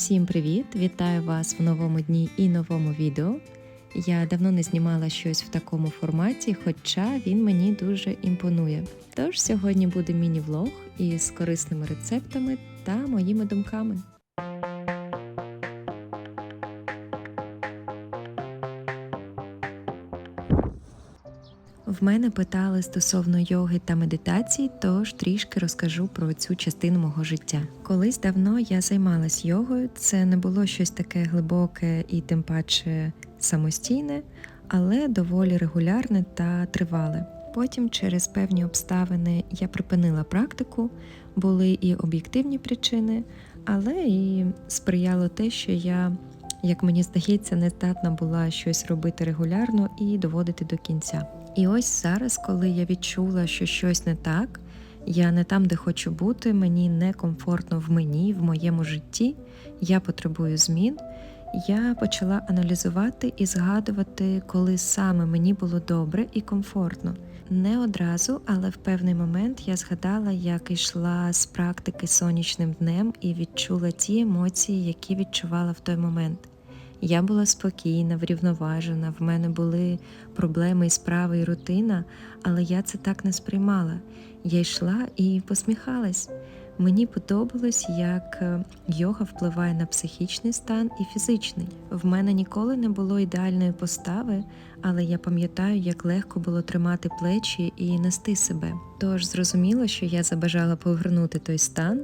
Всім привіт! Вітаю вас в новому дні і новому відео. Я давно не знімала щось в такому форматі, хоча він мені дуже імпонує. Тож сьогодні буде міні-влог із корисними рецептами та моїми думками. В мене питали стосовно йоги та медитації, тож трішки розкажу про цю частину мого життя. Колись давно я займалась йогою, це не було щось таке глибоке і тим паче самостійне, але доволі регулярне та тривале. Потім, через певні обставини, я припинила практику, були і об'єктивні причини, але і сприяло те, що я, як мені здається, не здатна була щось робити регулярно і доводити до кінця. І ось зараз, коли я відчула, що щось не так, я не там, де хочу бути, мені некомфортно в мені, в моєму житті, я потребую змін. Я почала аналізувати і згадувати, коли саме мені було добре і комфортно. Не одразу, але в певний момент я згадала, як йшла з практики сонячним днем і відчула ті емоції, які відчувала в той момент. Я була спокійна, врівноважена, в мене були проблеми і справи, і рутина, але я це так не сприймала. Я йшла і посміхалась. Мені подобалось, як е, йога впливає на психічний стан і фізичний. В мене ніколи не було ідеальної постави, але я пам'ятаю, як легко було тримати плечі і нести себе. Тож зрозуміло, що я забажала повернути той стан,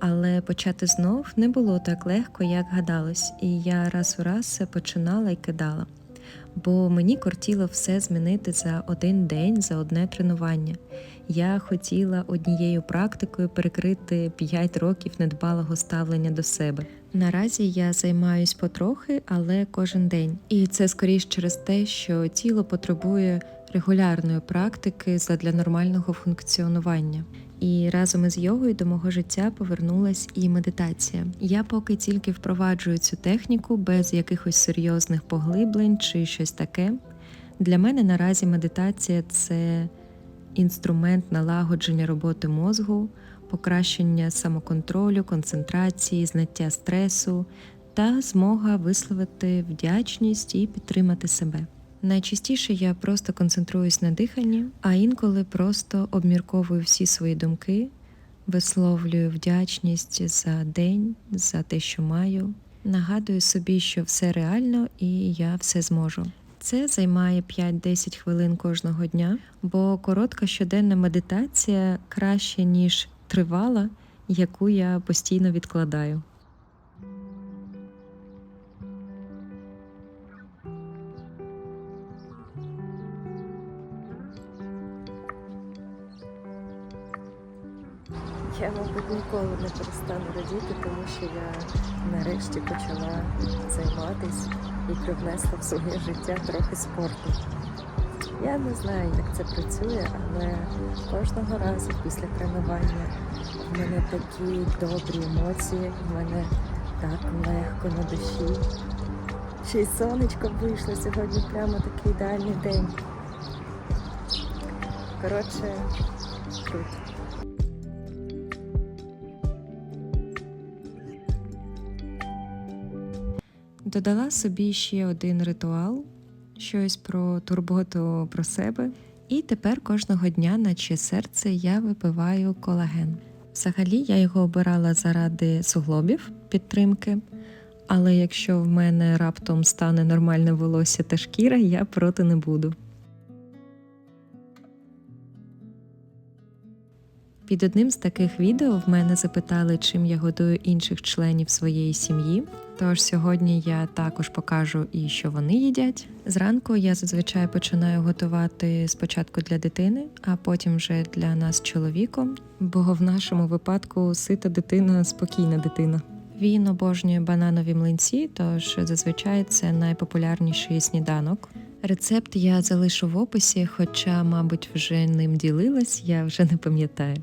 але почати знов не було так легко, як гадалось, і я раз у раз починала і кидала. Бо мені кортіло все змінити за один день, за одне тренування. Я хотіла однією практикою перекрити 5 років недбалого ставлення до себе. Наразі я займаюсь потрохи, але кожен день. І це скоріш через те, що тіло потребує регулярної практики задля нормального функціонування. І разом із йогою до мого життя повернулась і медитація. Я поки тільки впроваджую цю техніку без якихось серйозних поглиблень чи щось таке. Для мене наразі медитація це інструмент налагодження роботи мозгу, покращення самоконтролю, концентрації, знаття стресу та змога висловити вдячність і підтримати себе. Найчастіше я просто концентруюсь на диханні, а інколи просто обмірковую всі свої думки, висловлюю вдячність за день, за те, що маю. Нагадую собі, що все реально і я все зможу. Це займає 5-10 хвилин кожного дня, бо коротка щоденна медитація краще, ніж тривала, яку я постійно відкладаю. Я, мабуть, ніколи не перестану радіти, тому що я нарешті почала займатися і привнесла в своє життя трохи спорту. Я не знаю, як це працює, але кожного разу після тренування в мене такі добрі емоції, в мене так легко на душі. Ще й сонечко вийшло сьогодні прямо такий ідеальний день. Коротше, круто. Додала собі ще один ритуал, щось про турботу про себе. І тепер кожного дня, наче серце, я випиваю колаген. Взагалі я його обирала заради суглобів підтримки, але якщо в мене раптом стане нормальне волосся та шкіра, я проти не буду. Під одним з таких відео в мене запитали, чим я годую інших членів своєї сім'ї. Тож сьогодні я також покажу і що вони їдять. Зранку я зазвичай починаю готувати спочатку для дитини, а потім вже для нас чоловіком, бо в нашому випадку сита дитина спокійна дитина. Він обожнює бананові млинці, тож зазвичай це найпопулярніший сніданок. Рецепт я залишу в описі, хоча, мабуть, вже ним ділилась, я вже не пам'ятаю.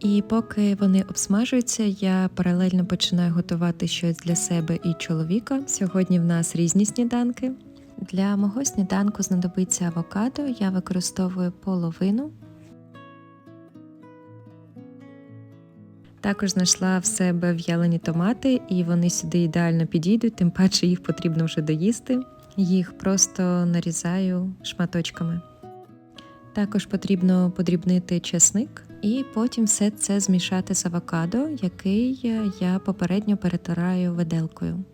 І поки вони обсмажуються, я паралельно починаю готувати щось для себе і чоловіка. Сьогодні в нас різні сніданки. Для мого сніданку знадобиться авокадо, я використовую половину. Також знайшла в себе в'ялені томати, і вони сюди ідеально підійдуть, тим паче їх потрібно вже доїсти. Їх просто нарізаю шматочками. Також потрібно подрібнити чесник і потім все це змішати з авокадо, який я попередньо перетираю виделкою.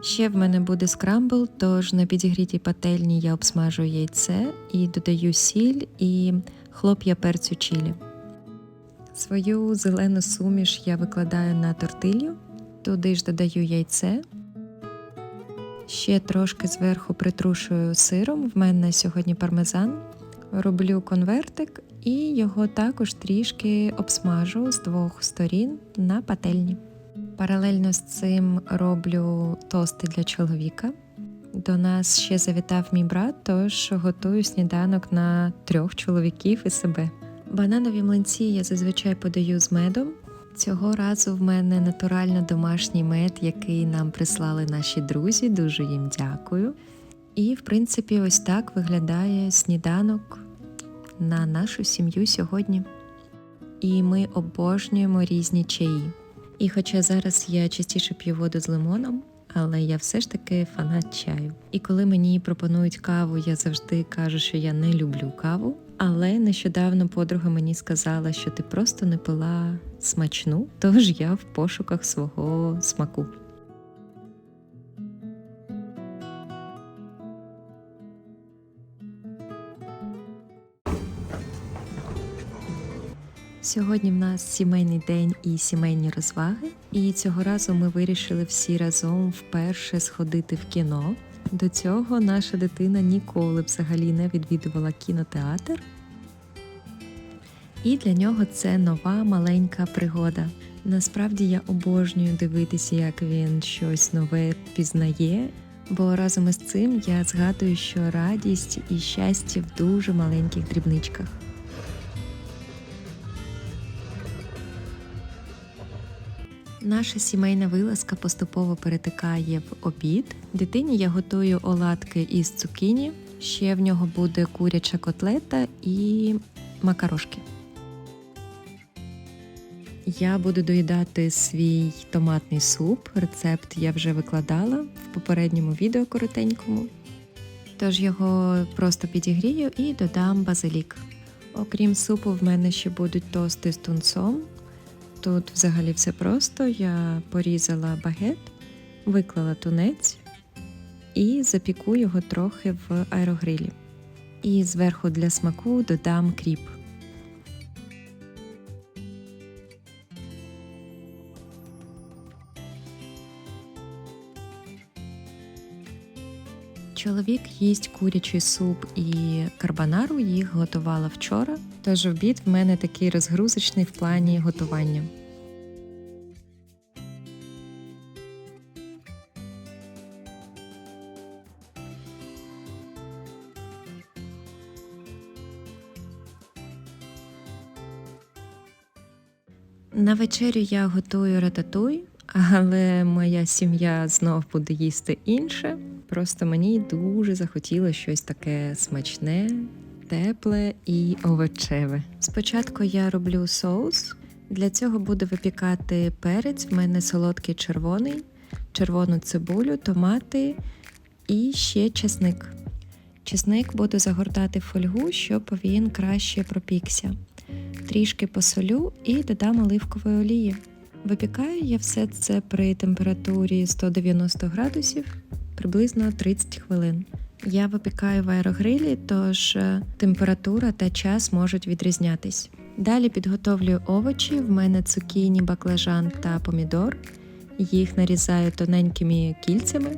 Ще в мене буде скрамбл, тож на підігрітій пательні я обсмажую яйце і додаю сіль і хлоп'я перцю чилі. Свою зелену суміш я викладаю на тортилью, туди ж додаю яйце. Ще трошки зверху притрушую сиром. В мене сьогодні пармезан. Роблю конвертик і його також трішки обсмажу з двох сторін на пательні. Паралельно з цим роблю тости для чоловіка. До нас ще завітав мій брат, тож готую сніданок на трьох чоловіків і себе. Бананові млинці я зазвичай подаю з медом. Цього разу в мене натурально домашній мед, який нам прислали наші друзі. Дуже їм дякую. І, в принципі, ось так виглядає сніданок на нашу сім'ю сьогодні. І ми обожнюємо різні чаї. І хоча зараз я частіше п'ю воду з лимоном, але я все ж таки фанат чаю. І коли мені пропонують каву, я завжди кажу, що я не люблю каву. Але нещодавно подруга мені сказала, що ти просто не пила смачну, тож я в пошуках свого смаку. Сьогодні в нас сімейний день і сімейні розваги, і цього разу ми вирішили всі разом вперше сходити в кіно. До цього наша дитина ніколи взагалі не відвідувала кінотеатр. І для нього це нова маленька пригода. Насправді я обожнюю дивитися, як він щось нове пізнає, бо разом із цим я згадую, що радість і щастя в дуже маленьких дрібничках. Наша сімейна вилазка поступово перетикає в обід. Дитині я готую оладки із цукіні. Ще в нього буде куряча котлета і макарошки. Я буду доїдати свій томатний суп. Рецепт я вже викладала в попередньому відео коротенькому. Тож його просто підігрію і додам базилік. Окрім супу, в мене ще будуть тости з тунцом. Тут взагалі все просто. Я порізала багет, виклала тунець і запіку його трохи в аерогрилі. І зверху для смаку додам кріп. Чоловік їсть курячий суп і карбонару, їх готувала вчора, тож обід в мене такий розгрузочний в плані готування. На вечерю я готую рататуй, але моя сім'я знов буде їсти інше. Просто мені дуже захотілося щось таке смачне, тепле і овочеве. Спочатку я роблю соус. Для цього буду випікати перець. В мене солодкий червоний, червону цибулю, томати і ще чесник. Чесник буду загортати в фольгу, щоб він краще пропікся. Трішки посолю і додам оливкової олії. Випікаю я все це при температурі 190 градусів приблизно 30 хвилин. Я випікаю в аерогрилі, тож е, температура та час можуть відрізнятись. Далі підготовлюю овочі. В мене цукіні, баклажан та помідор. Їх нарізаю тоненькими кільцями.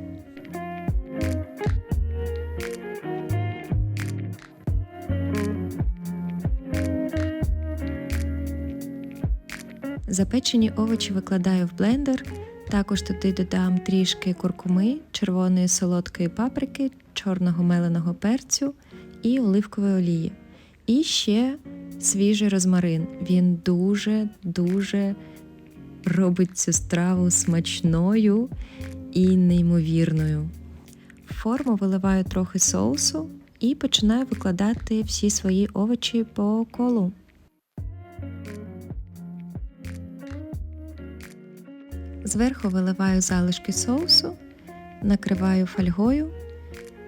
Запечені овочі викладаю в блендер. Також туди додам трішки куркуми, червоної солодкої паприки, чорного меленого перцю і оливкової олії. І ще свіжий розмарин. Він дуже-дуже робить цю страву смачною і неймовірною. В форму виливаю трохи соусу і починаю викладати всі свої овочі по колу. Зверху виливаю залишки соусу, накриваю фольгою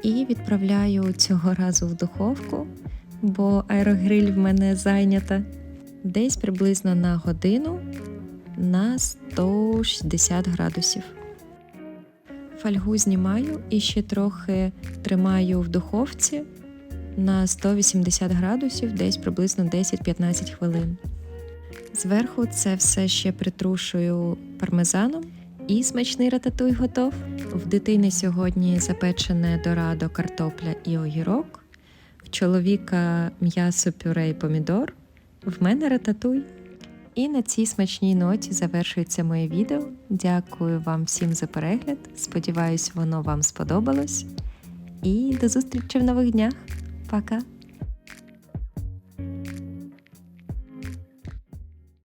і відправляю цього разу в духовку, бо аерогриль в мене зайнята десь приблизно на годину на 160 градусів. Фольгу знімаю і ще трохи тримаю в духовці на 180 градусів, десь приблизно 10-15 хвилин. Зверху це все ще притрушую пармезаном і смачний рататуй готов. В дитини сьогодні запечене дорадо картопля і огірок, в чоловіка м'ясо пюре і помідор, в мене рататуй. І на цій смачній ноті завершується моє відео. Дякую вам всім за перегляд. Сподіваюсь, воно вам сподобалось. І до зустрічі в нових днях. Пока!